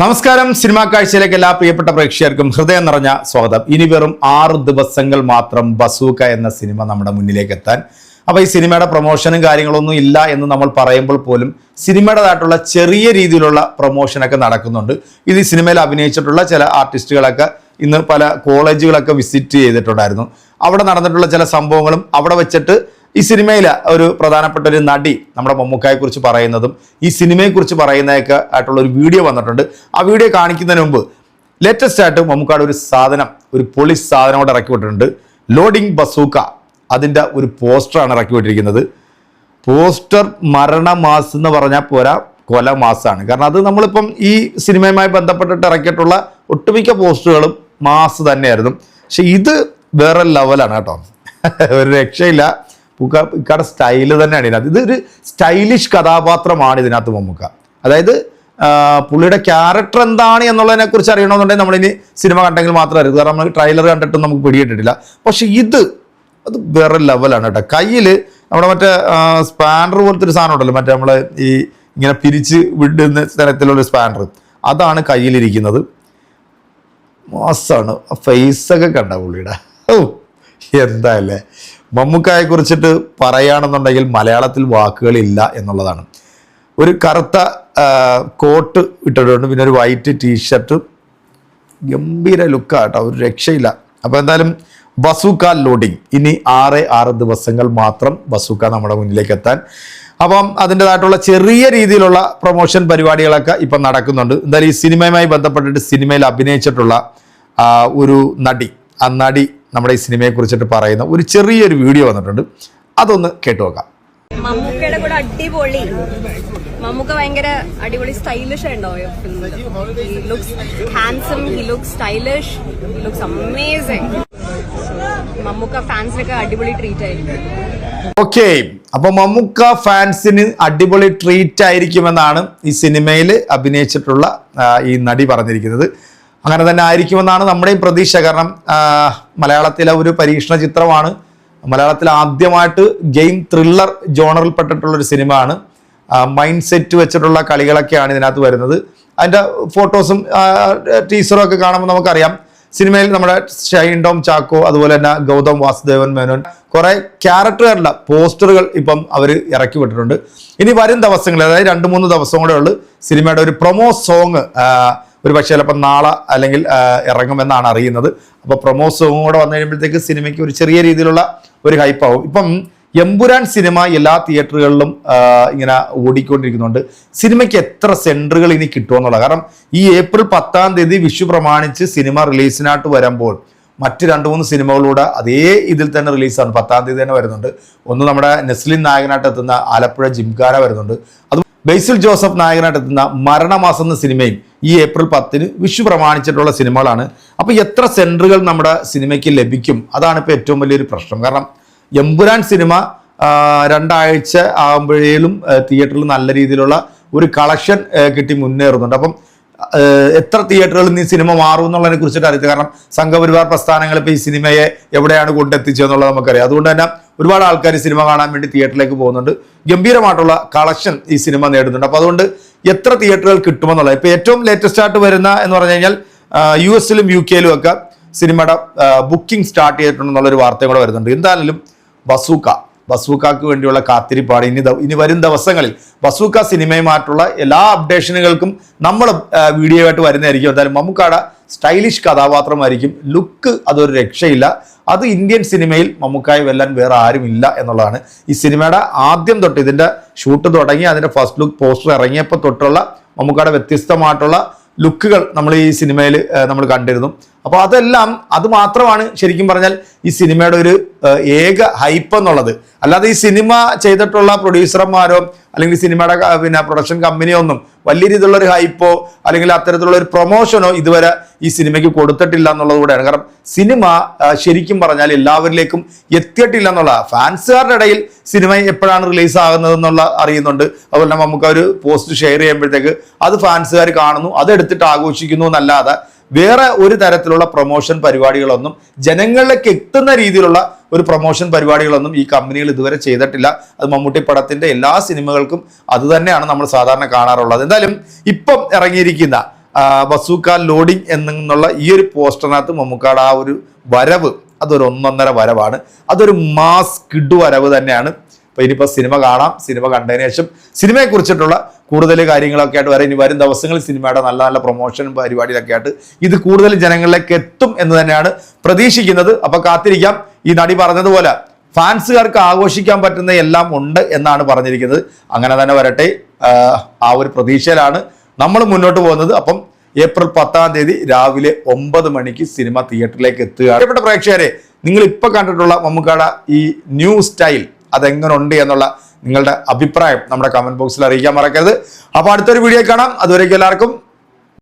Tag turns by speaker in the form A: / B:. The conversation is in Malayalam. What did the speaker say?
A: നമസ്കാരം. സിനിമാ കാഴ്ചയിലേക്ക് എല്ലാ പ്രിയപ്പെട്ട പ്രേക്ഷകർക്കും ഹൃദയം നിറഞ്ഞ സ്വാഗതം. ഇനി വെറും ആറ് ദിവസങ്ങൾ മാത്രം ബസൂക്ക എന്ന സിനിമ നമ്മുടെ മുന്നിലേക്ക് എത്താൻ. അപ്പോൾ ഈ സിനിമയുടെ പ്രൊമോഷനും കാര്യങ്ങളൊന്നും ഇല്ല എന്ന് നമ്മൾ പറയുമ്പോൾ പോലും സിനിമയുടേതായിട്ടുള്ള ചെറിയ രീതിയിലുള്ള പ്രൊമോഷനൊക്കെ നടക്കുന്നുണ്ട്. ഇത് ഈ സിനിമയിൽ അഭിനയിച്ചിട്ടുള്ള ചില ആർട്ടിസ്റ്റുകളൊക്കെ ഇന്ന് പല കോളേജുകളൊക്കെ വിസിറ്റ് ചെയ്തിട്ടുണ്ടായിരുന്നു. അവിടെ നടന്നിട്ടുള്ള ചില സംഭവങ്ങളും അവിടെ വെച്ചിട്ട് ഈ സിനിമയിലെ ഒരു പ്രധാനപ്പെട്ട ഒരു നടി നമ്മുടെ മമ്മൂക്കായെ കുറിച്ച് പറയുന്നതും ഈ സിനിമയെക്കുറിച്ച് പറയുന്നതൊക്കെ ആയിട്ടുള്ള ഒരു വീഡിയോ വന്നിട്ടുണ്ട്. ആ വീഡിയോ കാണിക്കുന്നതിന് മുമ്പ് ലേറ്റസ്റ്റ് ആയിട്ട് മമ്മൂക്കാട് ഒരു സാധനം ഒരു പോളിസ് സാധനം കൂടെ ഇറക്കി വിട്ടിട്ടുണ്ട്. ലോഡിംഗ് ബസൂക്ക അതിന്റെ ഒരു പോസ്റ്ററാണ് ഇറക്കി വിട്ടിരിക്കുന്നത്. പോസ്റ്റർ മരണമാസ് എന്ന് പറഞ്ഞാൽ പോരാ കൊല മാസമാണ് കാരണം അത് നമ്മളിപ്പം ഈ സിനിമയുമായി ബന്ധപ്പെട്ടിട്ട് ഇറക്കിയിട്ടുള്ള ഒട്ടുമിക്ക പോസ്റ്ററുകളും മാസ് തന്നെയായിരുന്നു. പക്ഷെ ഇത് വേറെ ലെവലാണ് കേട്ടോ. ഒരു രക്ഷയില്ല. ഇക്കാടെ സ്റ്റൈൽ തന്നെയാണ് ഇതിനകത്ത്. ഇതൊരു സ്റ്റൈലിഷ് കഥാപാത്രമാണ് ഇതിനകത്ത് മമ്മൂക്ക. അതായത് പുള്ളിയുടെ ക്യാരക്ടർ എന്താണ് എന്നുള്ളതിനെക്കുറിച്ച് അറിയണമെന്നുണ്ടെങ്കിൽ നമ്മളിനി സിനിമ കണ്ടെങ്കിൽ മാത്രമേ അറിയൂ. കാരണം നമ്മൾ ട്രെയിലർ കണ്ടിട്ടും നമുക്ക് പിടിയിട്ടിട്ടില്ല പക്ഷെ ഇത് അത് വേറെ ലെവലാണ് കേട്ടോ. കയ്യിൽ നമ്മുടെ മറ്റേ സ്പാനർ പോലത്തെ ഒരു സാധനം ഉണ്ടല്ലോ. മറ്റേ നമ്മളെ ഈ ഇങ്ങനെ പിരിച്ച് വിടുന്ന തരത്തിലുള്ള സ്പാനർ അതാണ് കയ്യിലിരിക്കുന്നത്. മോശമാണ് ഫേസൊക്കെ കണ്ട പുള്ളിയുടെ? ഓ എന്താല്ലേ മമ്മൂക്കായെ കുറിച്ചിട്ട് പറയുകയാണെന്നുണ്ടെങ്കിൽ മലയാളത്തിൽ വാക്കുകളില്ല എന്നുള്ളതാണ്. ഒരു കറുത്ത കോട്ട് ഇട്ടിട്ടുണ്ട്. പിന്നെ ഒരു വൈറ്റ് ടീഷർട്ട് ഗംഭീര ലുക്കാട്ടോ ഒരു രക്ഷയില്ല. അപ്പോൾ എന്തായാലും ബസൂക്ക ലോഡിങ് ഇനി ആറ് ആറ് ദിവസങ്ങൾ മാത്രം ബസൂക്ക നമ്മുടെ മുന്നിലേക്ക് എത്താൻ. അപ്പം അതിന്റെതായിട്ടുള്ള ചെറിയ രീതിയിലുള്ള പ്രൊമോഷൻ പരിപാടികളൊക്കെ ഇപ്പം നടക്കുന്നുണ്ട്. എന്തായാലും ഈ സിനിമയുമായി ബന്ധപ്പെട്ടിട്ട് സിനിമയിൽ അഭിനയിച്ചിട്ടുള്ള ഒരു നടി. ആ നടി നമ്മുടെ ഈ സിനിമയെ കുറിച്ചിട്ട് പറയുന്ന ഒരു ചെറിയൊരു വീഡിയോ വന്നിട്ടുണ്ട്. അതൊന്ന് കേട്ടു നോക്കാം.
B: മമ്മൂക്കയുടെ കൂടെ അടിപൊളി. മമ്മൂക്ക ഭയങ്കര അടിപൊളി stylish he looks handsome he looks stylish he looks amazing Mammukka ഫാൻസിനൊക്കെ അടിപൊളി ട്രീറ്റ് ആയിരിക്കും.
A: ഓക്കെ അപ്പൊ മമ്മൂക്ക ഫാൻസിന് അടിപൊളി ട്രീറ്റ് ആയിരിക്കുമെന്നാണ് ഈ സിനിമയിൽ അഭിനയിച്ചിട്ടുള്ള ഈ നടി പറഞ്ഞിരിക്കുന്നത്. അങ്ങനെ തന്നെ ആയിരിക്കുമെന്നാണ് നമ്മുടെയും പ്രതീക്ഷ. കാരണം മലയാളത്തിലെ ഒരു പരീക്ഷണ ചിത്രമാണ്. മലയാളത്തിൽ ആദ്യമായിട്ട് ഗെയിം ത്രില്ലർ ജോണറിൽപ്പെട്ടിട്ടുള്ളൊരു സിനിമയാണ്. മൈൻഡ് സെറ്റ് വെച്ചിട്ടുള്ള കളികളൊക്കെയാണ് ഇതിനകത്ത് വരുന്നത്. അതിന്റെ ഫോട്ടോസും ടീസറും ഒക്കെ കാണുമ്പോൾ നമുക്കറിയാം. സിനിമയിൽ നമ്മുടെ ഷൈൻ ടോം ചാക്കോ അതുപോലെ തന്നെ ഗൗതം വാസുദേവൻ മേനോൻ കുറേ ക്യാരക്ടറുകളുടെ പോസ്റ്ററുകൾ ഇപ്പം അവർ ഇറക്കി വിട്ടിട്ടുണ്ട്. ഇനി വരും ദിവസങ്ങളിൽ അതായത് രണ്ട് മൂന്ന് ദിവസം കൂടെ ഉള്ളു സിനിമയുടെ ഒരു പ്രൊമോ സോങ് ഒരു പക്ഷേ ചിലപ്പോൾ നാളെ അല്ലെങ്കിൽ ഇറങ്ങുമെന്നാണ് അറിയുന്നത്. അപ്പോൾ പ്രൊമോ സോങ് കൂടെ വന്നു കഴിയുമ്പോഴത്തേക്ക് സിനിമയ്ക്ക് ഒരു ചെറിയ രീതിയിലുള്ള ഒരു ഹൈപ്പാവും ഇപ്പം എമ്പുരാൻ സിനിമ എല്ലാ തിയേറ്ററുകളിലും ഇങ്ങനെ ഓടിക്കൊണ്ടിരിക്കുന്നുണ്ട്. സിനിമയ്ക്ക് എത്ര സെന്ററുകൾ ഇനി കിട്ടുമെന്നുള്ള കാരണം ഈ ഏപ്രിൽ പത്താം തീയതി വിഷു പ്രമാണിച്ച് സിനിമ റിലീസിനായിട്ട് വരുമ്പോൾ മറ്റ് രണ്ട് മൂന്ന് സിനിമകളൂടെ അതേ ഇതിൽ തന്നെ റിലീസാണ് പത്താം തീയതി തന്നെ വരുന്നുണ്ട്. ഒന്ന് നമ്മുടെ നെസ്ലിൻ നായകനായിട്ട് എത്തുന്ന ആലപ്പുഴ ജിംഖാന വരുന്നുണ്ട്. അത് ബേസിൽ ജോസഫ് നായകനായിട്ട് എത്തുന്ന മരണമാസം എന്ന സിനിമയും ഈ ഏപ്രിൽ പത്തിന് വിഷു പ്രമാണിച്ചിട്ടുള്ള സിനിമകളാണ്. അപ്പോൾ എത്ര സെന്ററുകൾ നമ്മുടെ സിനിമയ്ക്ക് ലഭിക്കും? അതാണ് ഇപ്പോൾ ഏറ്റവും വലിയൊരു പ്രശ്നം. കാരണം എമ്പുരാൻ സിനിമ രണ്ടാഴ്ച ആകുമ്പോഴേലും തിയേറ്ററിൽ നല്ല രീതിയിലുള്ള ഒരു കളക്ഷൻ കിട്ടി മുന്നേറുന്നുണ്ട്. അപ്പം എത്ര തിയേറ്ററുകളിൽ നിന്ന് ഈ സിനിമ മാറും എന്നുള്ളതിനെ കുറിച്ചിട്ട് അറിയത്തില്ല. കാരണം സംഘപരിവാർ പ്രസ്ഥാനങ്ങൾ ഇപ്പോൾ ഈ സിനിമയെ എവിടെയാണ് കൊണ്ടെത്തിച്ചതെന്നുള്ളത് നമുക്കറിയാം. അതുകൊണ്ട് തന്നെ ഒരുപാട് ആൾക്കാർ സിനിമ കാണാൻ വേണ്ടി തിയേറ്ററിലേക്ക് പോകുന്നുണ്ട്. ഗംഭീരമായിട്ടുള്ള കളക്ഷൻ ഈ സിനിമ നേടുന്നുണ്ട്. അപ്പോൾ അതുകൊണ്ട് എത്ര തിയേറ്ററുകൾ കിട്ടുമെന്നുള്ളത്. ഇപ്പോൾ ഏറ്റവും ലേറ്റസ്റ്റ് ആയിട്ട് വരുന്ന എന്ന് പറഞ്ഞു കഴിഞ്ഞാൽ യു എസിലും യു കെയിലും ഒക്കെ സിനിമയുടെ ബുക്കിംഗ് സ്റ്റാർട്ട് ചെയ്തിട്ടുണ്ടെന്നുള്ളൊരു വാർത്തയും കൂടെ വരുന്നുണ്ട്. എന്തായാലും ബസൂക്ക ബസൂക്കാക്ക് വേണ്ടിയുള്ള കാത്തിരിപ്പാണ്. ഇനി ഇനി വരും ദിവസങ്ങളിൽ ബസൂക്ക സിനിമയുമായിട്ടുള്ള എല്ലാ അപ്ഡേഷനുകൾക്കും നമ്മൾ വീഡിയോ ആയിട്ട് വരുന്നതായിരിക്കും. എന്തായാലും മമ്മൂക്കാട സ്റ്റൈലിഷ് കഥാപാത്രമായിരിക്കും. ലുക്ക് അതൊരു രക്ഷയില്ല. അത് ഇന്ത്യൻ സിനിമയിൽ മമ്മൂക്കായി വെല്ലാൻ വേറെ ആരുമില്ല എന്നുള്ളതാണ്. ഈ സിനിമയുടെ ആദ്യം തൊട്ട് ഇതിന്റെ ഷൂട്ട് തുടങ്ങി അതിന്റെ ഫസ്റ്റ് ലുക്ക് പോസ്റ്റർ ഇറങ്ങിയപ്പോൾ തൊട്ടുള്ള മമ്മൂക്കാടെ വ്യത്യസ്തമായിട്ടുള്ള ലുക്കുകൾ നമ്മൾ ഈ സിനിമയിൽ നമ്മൾ കണ്ടിരുന്നു. അപ്പോൾ അതെല്ലാം അത് മാത്രമാണ് ശരിക്കും പറഞ്ഞാൽ ഈ സിനിമയുടെ ഒരു ഏക ഹൈപ്പ് എന്നുള്ളത്. അല്ലാതെ ഈ സിനിമ ചെയ്തിട്ടുള്ള പ്രൊഡ്യൂസർമാരോ അല്ലെങ്കിൽ സിനിമയുടെ പിന്നെ പ്രൊഡക്ഷൻ കമ്പനിയോ ഒന്നും വലിയ രീതിയിലുള്ള ഒരു ഹൈപ്പോ അല്ലെങ്കിൽ അത്തരത്തിലുള്ള ഒരു പ്രൊമോഷനോ ഇതുവരെ ഈ സിനിമയ്ക്ക് കൊടുത്തിട്ടില്ല എന്നുള്ളത് കൂടെയാണ്. കാരണം സിനിമ ശരിക്കും പറഞ്ഞാൽ എല്ലാവരിലേക്കും എത്തിയിട്ടില്ല എന്നുള്ള ഫാൻസുകാരുടെ ഇടയിൽ സിനിമ എപ്പോഴാണ് റിലീസ് ആകുന്നത് എന്നുള്ള അറിയുന്നുണ്ട്. അതുപോലെ നമുക്ക് ഒരു പോസ്റ്റ് ഷെയർ ചെയ്യുമ്പോഴത്തേക്ക് അത് ഫാൻസുകാർ കാണുന്നു അതെടുത്തിട്ട് ആഘോഷിക്കുന്നു എന്നല്ലാതെ വേറെ ഒരു തരത്തിലുള്ള പ്രൊമോഷൻ പരിപാടികളൊന്നും ജനങ്ങളിലേക്ക് എത്തുന്ന രീതിയിലുള്ള ഒരു പ്രൊമോഷൻ പരിപാടികളൊന്നും ഈ കമ്പനികൾ ഇതുവരെ ചെയ്തിട്ടില്ല. അത് മമ്മൂട്ടി പടത്തിന്റെ എല്ലാ സിനിമകൾക്കും അതുതന്നെയാണ് നമ്മൾ സാധാരണ കാണാറുള്ളത്. എന്തായാലും ഇപ്പം ഇറങ്ങിയിരിക്കുന്ന ബസൂക്ക ലോഡിംഗ് എന്നുള്ള ഈ ഒരു പോസ്റ്ററിനകത്ത് മമ്മൂക്കാട് ആ ഒരു വരവ് അതൊരു ഒന്നൊന്നര വരവാണ്. അതൊരു മാസ് കിഡു വരവ് തന്നെയാണ്. അപ്പോൾ ഇനിയിപ്പോൾ സിനിമ കാണാം. സിനിമ കണ്ടതിന് ശേഷം സിനിമയെ കുറിച്ചിട്ടുള്ള കൂടുതൽ കാര്യങ്ങളൊക്കെ ആയിട്ട് വരെ. ഇനി വരും ദിവസങ്ങളിൽ സിനിമയുടെ നല്ല നല്ല പ്രൊമോഷൻ പരിപാടിയിലൊക്കെ ആയിട്ട് ഇത് കൂടുതൽ ജനങ്ങളിലേക്ക് എത്തും എന്ന് തന്നെയാണ് പ്രതീക്ഷിക്കുന്നത്. അപ്പോൾ കാത്തിരിക്കാം. ഈ നടി പറഞ്ഞതുപോലെ ഫാൻസുകാർക്ക് ആഘോഷിക്കാൻ പറ്റുന്ന എല്ലാം ഉണ്ട് എന്നാണ് പറഞ്ഞിരിക്കുന്നത്. അങ്ങനെ തന്നെ വരട്ടെ. ആ ഒരു പ്രതീക്ഷയിലാണ് നമ്മൾ മുന്നോട്ട് പോകുന്നത്. അപ്പം ഏപ്രിൽ പത്താം തീയതി രാവിലെ ഒമ്പത് മണിക്ക് സിനിമ തിയേറ്ററിലേക്ക് എത്തുക പ്രിയപ്പെട്ട പ്രേക്ഷകരെ നിങ്ങൾ ഇപ്പൊ കണ്ടിട്ടുള്ള മമ്മൂക്കാട ഈ ന്യൂ സ്റ്റൈൽ അതെങ്ങനെ ഉണ്ട് എന്നുള്ള നിങ്ങളുടെ അഭിപ്രായം നമ്മുടെ കമന്റ് ബോക്സിൽ അറിയിക്കാൻ മറക്കരുത്. അപ്പോൾ അടുത്തൊരു വീഡിയോ കാണാം. അതുവരേക്കും എല്ലാവർക്കും